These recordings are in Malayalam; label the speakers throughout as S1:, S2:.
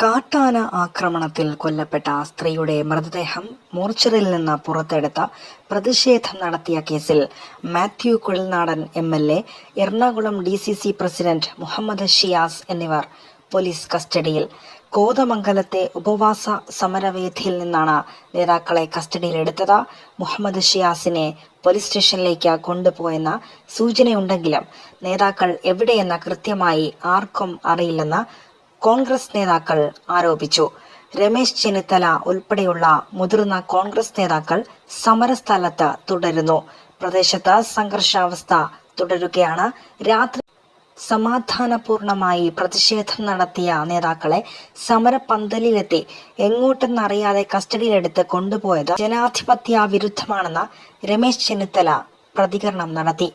S1: കാട്ടാന ആക്രമണത്തിൽ കൊല്ലപ്പെട്ട സ്ത്രീയുടെ മൃതദേഹം മോർച്ചറിയിൽ നിന്ന് പുറത്തെടുത്ത പ്രതിഷേധം നടത്തിയ കേസിൽ Mathew Kuzhalnadan M L A Ernakulam D C C president Muhammad Shiyas എന്നിവർ പോലീസ് കസ്റ്റഡിയിൽ. കോതമംഗലത്തെ ഉപവാസ സമരവേദിയിൽ നിന്നാണ് നേതാക്കളെ കസ്റ്റഡിയിലെടുത്തത് മുഹമ്മദ് ഷിയാസിനെ പോലീസ് സ്റ്റേഷനിലേക്ക് കൊണ്ടുപോയെന്ന സൂചനയുണ്ടെങ്കിലും നേതാക്കൾ എവിടെയെന്ന് കൃത്യമായി ആർക്കും അറിയില്ലെന്ന് കോൺഗ്രസ് നേതാക്കൾ ആരോപിച്ചു. രമേശ് ചെന്നിത്തല ഉൾപ്പെടെയുള്ള മുതിർന്ന കോൺഗ്രസ് നേതാക്കൾ സമരസ്ഥലത്ത് തുടരുന്നു. പ്രദേശത്ത് സംഘർഷാവസ്ഥ തുടരുകയാണ്. രാത്രി സമാധാനപൂർണമായി പ്രതിഷേധം നടത്തിയ നേതാക്കളെ സമരപന്തലിലെത്തി എങ്ങോട്ടെന്നറിയാതെ കസ്റ്റഡിയിലെടുത്ത് കൊണ്ടുപോയത് ജനാധിപത്യ വിരുദ്ധമാണെന്ന് രമേശ് ചെന്നിത്തല പ്രതികരണം നടത്തി.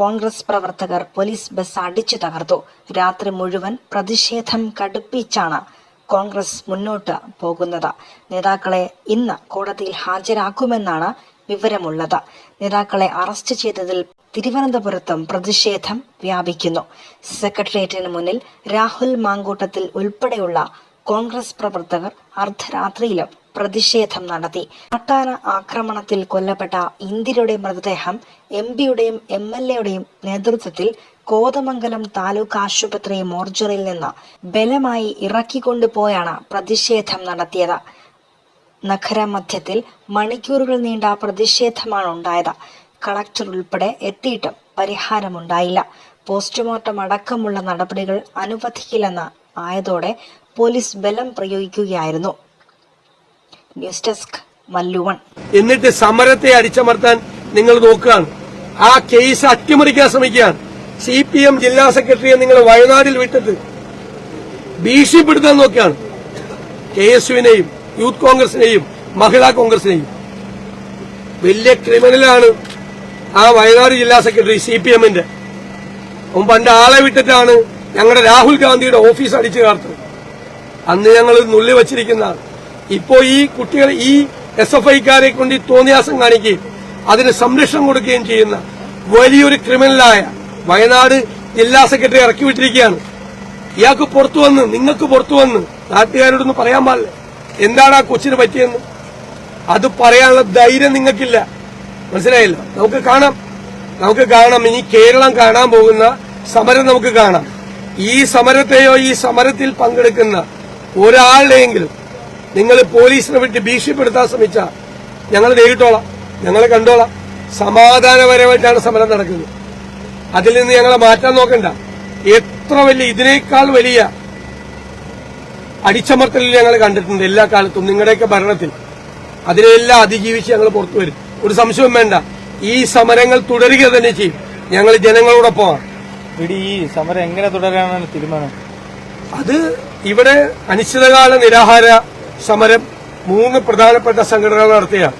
S1: കോൺഗ്രസ് പ്രവർത്തകർ പോലീസ് ബസ് അടിച്ചു തകർത്തു. രാത്രി മുഴുവൻ പ്രതിഷേധം കടുപ്പിച്ചാണ് കോൺഗ്രസ് മുന്നോട്ട് പോകുന്നത്. നേതാക്കളെ ഇന്ന് കോടതിയിൽ ഹാജരാക്കുമെന്നാണ് വിവരമുള്ളത്. നേതാക്കളെ അറസ്റ്റ് ചെയ്തതിൽ തിരുവനന്തപുരത്തും പ്രതിഷേധം വ്യാപിക്കുന്നു. സെക്രട്ടേറിയറ്റിന് മുന്നിൽ രാഹുൽ മാങ്കൂട്ടത്തിൽ ഉൾപ്പെടെയുള്ള കോൺഗ്രസ് പ്രവർത്തകർ അർദ്ധരാത്രിയിലും പ്രതിഷേധം നടത്തി. പട്ടാന ആക്രമണത്തിൽ കൊല്ലപ്പെട്ട ഇന്ദിരയുടെ മൃതദേഹം എം പിയുടെയും എം എൽ എയുടെയും നേതൃത്വത്തിൽ കോതമംഗലം താലൂക്ക് ആശുപത്രി മോർച്ചറിയിൽ നിന്ന് ബലമായി ഇറക്കിക്കൊണ്ടുപോയാണ് പ്രതിഷേധം നടത്തിയത്. നഗരമധ്യത്തിൽ മണിക്കൂറുകൾ നീണ്ട പ്രതിഷേധമാണ് ഉണ്ടായത്. കളക്ടർ ഉൾപ്പെടെ എത്തിയിട്ടും പരിഹാരമുണ്ടായില്ല. പോസ്റ്റ്മോർട്ടം അടക്കമുള്ള നടപടികൾ അനുവദിക്കില്ലെന്ന് ആയതോടെ പോലീസ് ബലം പ്രയോഗിക്കുകയായിരുന്നു. ന്യൂസ് ഡെസ്ക് മല്ലുവൺ
S2: എന്നിട്ട് സമരത്തെ അടിച്ചമർത്താൻ നിങ്ങൾ നോക്കുകയാണ്. ആ കേസ് അട്ടിമറിക്കാൻ ശ്രമിക്കുകയാണ്. സി പി എം ജില്ലാ സെക്രട്ടറിയെ നിങ്ങൾ വയനാടിൽ വിട്ടിട്ട് ഭീഷണിപ്പെടുത്താൻ നോക്കുകയാണ്. കെ എസ് യുവിനെയും യൂത്ത് കോൺഗ്രസിനെയും മഹിളാ കോൺഗ്രസിനെയും. വലിയ ക്രിമിനലാണ് ആ വയനാട് ജില്ലാ സെക്രട്ടറി സി പി എമ്മിന്റെ പണ്ട് ആളെ വിട്ടിട്ടാണ് ഞങ്ങളുടെ രാഹുൽ ഗാന്ധിയുടെ ഓഫീസ് അടിച്ചു കാർത്തത്. അന്ന് ഞങ്ങൾ നുള്ളി വച്ചിരിക്കുന്നതാണ് ഇപ്പോ ഈ കുട്ടികൾ ഈ എസ് എഫ് ഐക്കാരെ കൊണ്ട് തോന്നിയാസം കാണിക്കുകയും അതിന് സംരക്ഷണം കൊടുക്കുകയും ചെയ്യുന്ന വലിയൊരു ക്രിമിനലായ വയനാട് ജില്ലാ സെക്രട്ടറി ഇറക്കി വിട്ടിരിക്കുകയാണ്. ഇയാൾക്ക് പുറത്തു വന്ന് നിങ്ങൾക്ക് പുറത്തു വന്ന് നാട്ടുകാരോടൊന്ന് പറയാൻ പാടില്ല. എന്താണ് ആ കൊച്ചിന് പറ്റിയെന്ന്? അത് പറയാനുള്ള ധൈര്യം നിങ്ങൾക്കില്ല. മനസ്സിലായില്ല? നമുക്ക് കാണാം. നമുക്ക് കാണാം. ഇനി കേരളം കാണാൻ പോകുന്ന സമരം നമുക്ക് കാണാം. ഈ സമരത്തെയോ ഈ സമരത്തിൽ പങ്കെടുക്കുന്ന ഒരാളുടെയെങ്കിലും നിങ്ങൾ പോലീസിനെ വിട്ട് ഭീഷണിപ്പെടുത്താൻ ശ്രമിച്ച ഞങ്ങൾ നേരിട്ടോളാം. ഞങ്ങളെ കണ്ടോളാം. സമാധാനപരമായിട്ടാണ് സമരം നടക്കുന്നത്. അതിൽ നിന്ന് ഞങ്ങളെ മാറ്റാൻ നോക്കണ്ട. എത്ര വലിയ ഇതിനേക്കാൾ വലിയ അടിച്ചമർത്തലിൽ ഞങ്ങൾ കണ്ടിട്ടുണ്ട് എല്ലാ കാലത്തും നിങ്ങളുടെയൊക്കെ ഭരണത്തിൽ. അതിനെല്ലാം അതിജീവിച്ച് ഞങ്ങൾ പുറത്തു വരും. ഒരു സംശയവും വേണ്ട. ഈ സമരങ്ങൾ തുടരുക തന്നെ ചെയ്യും. ഞങ്ങൾ ജനങ്ങളോടൊപ്പമാണ്.
S3: ഇടി ഈ സമരം എങ്ങനെ തുടരാനാണ് തീരുമാനം?
S2: അത് ഇവിടെ അനിശ്ചിതകാല നിരാഹാര സമരം മൂന്ന് പ്രധാനപ്പെട്ട സംഘടനകൾ നടത്തിയ.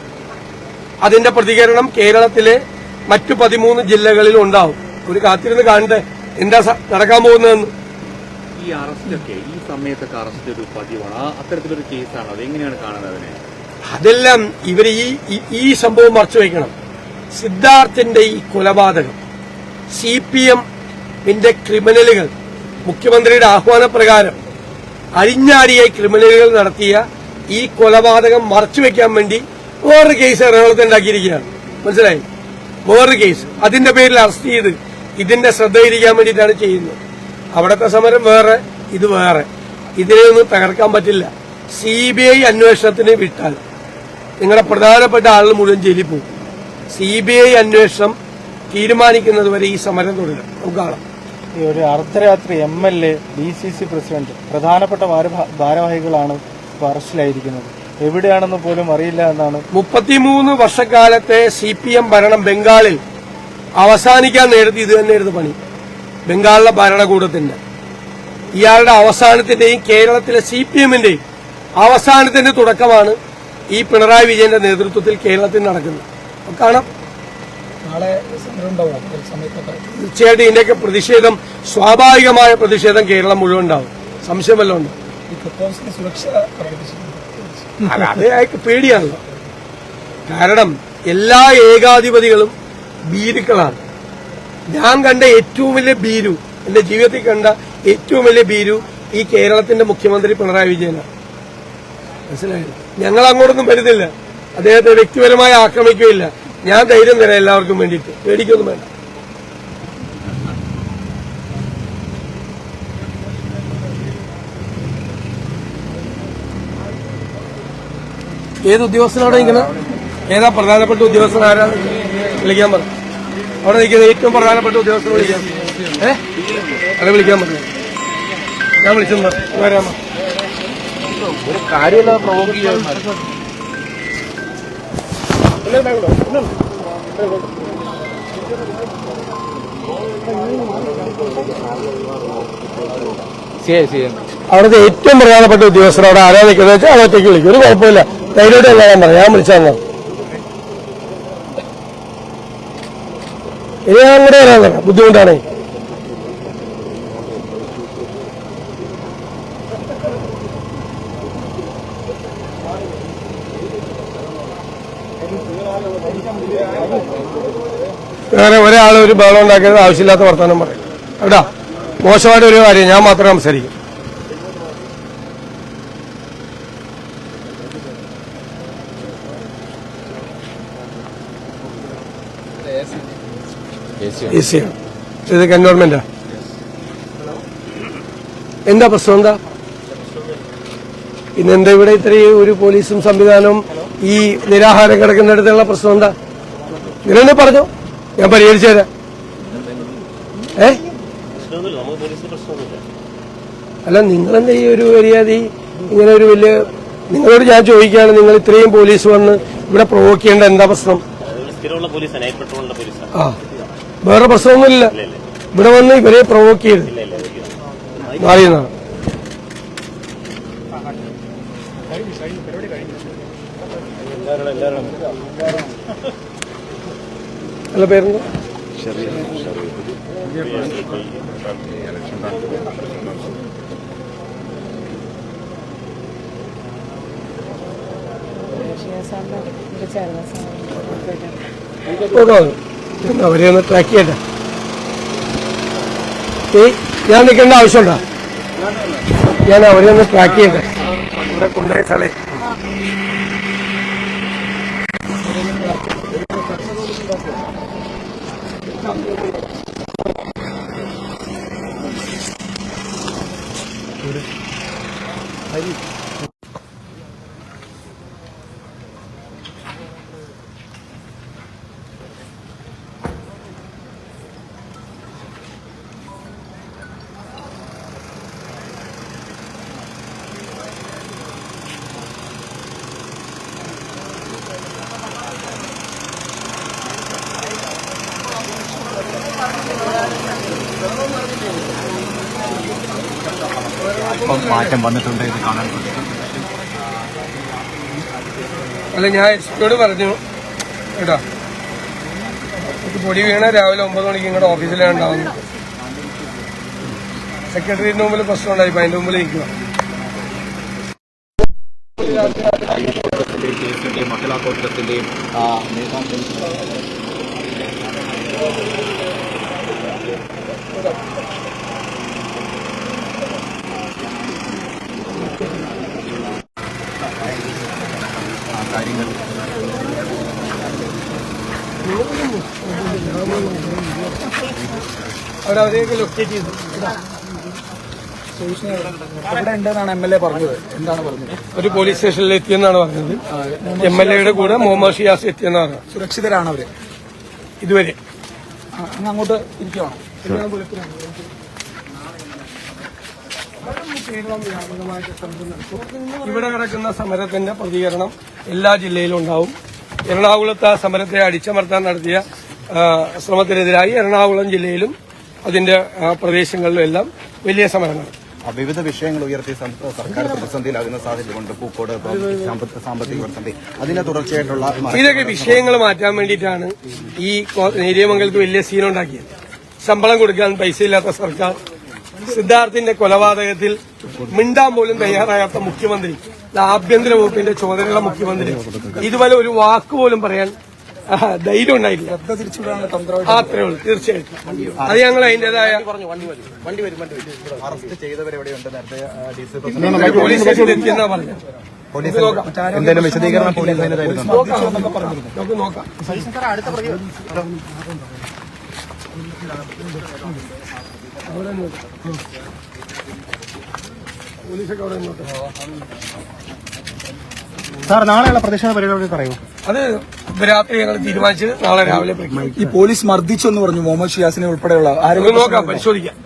S2: അതിന്റെ പ്രതികരണം കേരളത്തിലെ മറ്റു പതിമൂന്ന് ജില്ലകളിൽ ഉണ്ടാവും. ഒരു കാത്തിരുന്ന് കാണട്ടെ. എന്താ നടക്കാൻ പോകുന്നതെന്ന്?
S4: ഈ അറസ്റ്റൊക്കെ ഈ സമയത്തൊക്കെ അറസ്റ്റ് ഒരു പതിവാണ്. അത്തരത്തിലൊരു കേസാണ്? അത് എങ്ങനെയാണ് കാണുന്നത്
S2: അതെല്ലാം ഇവർ ഈ ഈ- ഈ സംഭവം മറച്ചു വയ്ക്കണം. സിദ്ധാർത്ഥിന്റെ ഈ കൊലപാതകം സി പി എമ്മിന്റെ ക്രിമിനലുകൾ മുഖ്യമന്ത്രിയുടെ ആഹ്വാനപ്രകാരം അഴിഞ്ഞാടിയായി ക്രിമിനലുകൾ നടത്തിയ ഈ കൊലപാതകം മറച്ചു വെക്കാൻ വേണ്ടി വേറൊരു കേസ് എറണാകുളത്ത് ഉണ്ടാക്കിയിരിക്കുകയാണ്. മനസ്സിലായി? വേറൊരു കേസ് അതിന്റെ പേരിൽ അറസ്റ്റ് ചെയ്ത് ഇതിന്റെ ശ്രദ്ധയിരിക്കാൻ വേണ്ടിയിട്ടാണ് ചെയ്യുന്നത്. അവിടുത്തെ സമരം വേറെ ഇത് വേറെ. ഇതിനെ ഒന്നും തകർക്കാൻ പറ്റില്ല. സി ബി ഐ അന്വേഷണത്തിന് വിട്ടാൽ നിങ്ങളുടെ പ്രധാനപ്പെട്ട ആളുകൾ മുഴുവൻ ജയിലിൽ പോകും. സി ബി ഐ അന്വേഷണം തീരുമാനിക്കുന്നത് വരെ ഈ സമരം തുടരും. നമുക്ക് കാണാം.
S3: ഈ ഒരു അർദ്ധരാത്രി M L A D C C president പ്രധാനപ്പെട്ട ഭാരവ- ഭാരവാഹികളാണ് ഇപ്പോൾ അറസ്റ്റിലായിരിക്കുന്നത്. എവിടെയാണെന്ന് പോലും അറിയില്ല എന്നാണ്
S2: മുപ്പത്തിമൂന്ന് വർഷക്കാലത്തെ സി പി എം ഭരണം ബംഗാളിൽ അവസാനിക്കാൻ നേരത്തെ ഇത് തന്നെയായിരുന്നു പണി. ബംഗാളിലെ ഭരണകൂടത്തിന്റെ ഇയാളുടെ അവസാനത്തിന്റെയും കേരളത്തിലെ സി പി എമ്മിന്റെയും അവസാനത്തിന്റെ തുടക്കമാണ് ഈ പിണറായി വിജയന്റെ നേതൃത്വത്തിൽ കേരളത്തിൽ നടക്കുന്നത്. നമുക്ക് സമയത്തൊക്കെ. തീർച്ചയായിട്ടും ഇതിന്റെയൊക്കെ പ്രതിഷേധം സ്വാഭാവികമായ പ്രതിഷേധം കേരളം മുഴുവൻ ഉണ്ടാവും. സംശയമല്ല ഉണ്ട്? അല്ല, അത് അയാൾക്ക് പേടിയാണല്ലോ. കാരണം എല്ലാ ഏകാധിപതികളും ഭീരുക്കളാണ്. ഞാൻ കണ്ട ഏറ്റവും വലിയ ഭീരു എന്റെ ജീവിതത്തിൽ കണ്ട ഏറ്റവും വലിയ ഭീരു ഈ കേരളത്തിന്റെ മുഖ്യമന്ത്രി പിണറായി വിജയനാണ്. മനസ്സിലായില്ല ഞങ്ങൾ അങ്ങോട്ടൊന്നും വരുന്നില്ല. അദ്ദേഹത്തെ വ്യക്തിപരമായി ആക്രമിക്കുകയില്ല. ഞാൻ ധൈര്യം തരാം എല്ലാവർക്കും വേണ്ടിയിട്ട്. പേടിക്കൊന്നും വേണ്ട. ഏത് ഉദ്യോഗസ്ഥനാണ് ഇങ്ങനെ ഏതാ പ്രധാനപ്പെട്ട ഉദ്യോഗസ്ഥൻ ആരാ? വിളിക്കാൻ പറ. അവിടെ നിൽക്കുന്ന ഏറ്റവും പ്രധാനപ്പെട്ട ഉദ്യോഗസ്ഥനെ വിളിക്കാം. ഏ? അതെ വിളിക്കാൻ പറഞ്ഞു ഞാൻ വിളിച്ചു വരാമോ
S3: ഒരു കാര്യമില്ല പ്രവർത്തിക്കാൻ ചെയ്യാൻ
S2: അവിടുത്തെ ഏറ്റവും പ്രധാനപ്പെട്ട ഉദ്യോഗസ്ഥർ അവിടെ ആരാധിക്കുന്നത് വെച്ചാൽ അവിടെ ഒറ്റയ്ക്ക് വിളിക്കും. ഒരു കുഴപ്പമില്ല. ധൈര്യമായിട്ട് ഞാൻ പറയാം ഞാൻ വിളിച്ചാൽ ഇനി ഞാൻ അങ്ങോട്ട് വരാൻ ബുദ്ധിമുട്ടാണേ വേറെ ഒരാൾ ഒരു ബഹളം ഉണ്ടാക്കിയത് ആവശ്യമില്ലാത്ത വർത്തമാനം പറയും. എവിടാ മോശമായിട്ട് ഒരു കാര്യം ഞാൻ മാത്രം സംസാരിക്കും. ഇത് കന്റോൺമെന്റാ എന്താ പ്രശ്നം? എന്താ? ഇന്നെന്താ ഇവിടെ ഇത്രയും ഒരു പോലീസും സംവിധാനവും ഈ നിരാഹാരം കിടക്കുന്നിടത്തുള്ള പ്രശ്നം എന്താ? നിങ്ങളെന്നെ പറഞ്ഞു? ഞാൻ പരിഹരിച്ചു തരാം. ഏ? അല്ല നിങ്ങളെന്താ ഈ ഒരു മര്യാദ? ഇങ്ങനെ ഒരു വലിയ നിങ്ങളോട് ഞാൻ ചോദിക്കുകയാണ് നിങ്ങൾ ഇത്രയും പോലീസ് വന്ന് ഇവിടെ പ്രൊവോക്ക് ചെയ്യേണ്ട എന്താ പ്രശ്നം? ആ. വേറെ പ്രശ്നമൊന്നുമില്ല. ഇവിടെ വന്ന് ഇവരെ പ്രൊവോക്ക് ചെയ്ത്. മാറിയെന്നാണ് അല്ല പേരെന്താ? അവരെ ഒന്ന് ട്രാക്ക് ചെയ്യട്ടെ. ഞാൻ നിൽക്കേണ്ട ആവശ്യമുണ്ടോ? ഞാൻ അവരെ ഒന്ന് ട്രാക്ക് ചെയ്യട്ടെ. ഇവിടെ കൊണ്ടുപോയ സ്ഥലേ
S4: മാറ്റം വന്നിട്ടുണ്ട് ഇത് കാണാൻ
S2: അല്ല ഞാൻ എസ്പിയോട് പറഞ്ഞു. കേട്ടോ പൊടി വീണ രാവിലെ ഒമ്പത് മണിക്ക് ഇങ്ങോട്ട് ഓഫീസിലാണ് ഉണ്ടാവുന്നത്. സെക്രട്ടറിയുടെ മുമ്പിൽ പ്രശ്നം ഉണ്ടായി ഇപ്പൊ അതിന്റെ മുമ്പിൽ നിൽക്കുക
S4: മഹിളാ നേതാക്കൾ കാര്യങ്ങൾ.
S2: അവരവരെയൊക്കെ ലൊക്കേറ്റ് ചെയ്തു.
S3: ഇവിടെ ഉണ്ടെന്നാണ് എം എൽ എ പറഞ്ഞത്. എന്താണ് പറഞ്ഞത്?
S2: ഒരു പോലീസ് സ്റ്റേഷനിൽ എത്തിയെന്നാണ് പറഞ്ഞത്. എം എൽ എയുടെ കൂടെ മുഹമ്മദ് ഷിയാസ് എത്തിയെന്നാണ്. പറഞ്ഞത്
S3: സുരക്ഷിതരാണ് അവർ.
S2: ഇതുവരെ. ഇവിടെ നടക്കുന്ന സമരത്തിന്റെ പ്രതികരണം എല്ലാ ജില്ലയിലും ഉണ്ടാവും. എറണാകുളത്ത് ആ സമരത്തെ അടിച്ചമർത്താൻ നടത്തിയ ശ്രമത്തിനെതിരായി എറണാകുളം ജില്ലയിലും അതിന്റെ പ്രദേശങ്ങളിലും എല്ലാം വലിയ സമരങ്ങൾ
S5: വിവിധ വിഷയങ്ങൾ ഉയർത്തി സർക്കാർ പ്രതിസന്ധിയിലാകുന്ന സാഹചര്യമുണ്ട് പൂക്കോട് സാമ്പത്തിക പ്രതിസന്ധി. അതിനെ തുടർച്ചയായിട്ടുള്ള
S2: ഇതൊക്കെ വിഷയങ്ങൾ മാറ്റാൻ വേണ്ടിയിട്ടാണ് ഈ നേര്യമംഗലത്ത് വലിയ സീനുണ്ടാക്കിയത് ശമ്പളം കൊടുക്കാൻ പൈസ ഇല്ലാത്ത സർക്കാർ സിദ്ധാർത്ഥിന്റെ കൊലപാതകത്തിൽ മിണ്ടാൻ പോലും തയ്യാറാകാത്ത മുഖ്യമന്ത്രി ആഭ്യന്തര വകുപ്പിന്റെ ചുമതലയുള്ള മുഖ്യമന്ത്രി. ഇതുപോലെ ഒരു വാക്ക് പോലും പറയാൻ ധൈര്യം ഉണ്ടായിട്ടില്ല. ആ, അത്രേ ഉള്ളൂ. തീർച്ചയായിട്ടും. അത് ഞങ്ങൾ അതിന്റേതായ പോലീസ് സ്റ്റേഷനിൽ എത്തിയെന്നാ പറഞ്ഞു
S5: എന്തെങ്കിലും വിശദീകരണം പോലീസ്
S2: നമുക്ക് നോക്കാം. അവിടെ. പോലീസൊക്കെ
S3: സാർ നാളെയുള്ള പ്രതിഷേധ പരിപാടി പറയൂ
S2: അത് രാത്രി ഞങ്ങൾ തീരുമാനിച്ച് നാളെ രാവിലെ പ്രഖ്യാപിക്കും.
S6: ഈ പോലീസ് മർദ്ദിച്ചു എന്ന് പറഞ്ഞു മുഹമ്മദ് ഷിയാസിനെ ഉൾപ്പെടെയുള്ള
S2: ആരോഗ്യം
S6: ആരോഗ്യ
S2: നോക്കാം പരിശോധിക്കാം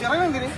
S3: ചെറിയ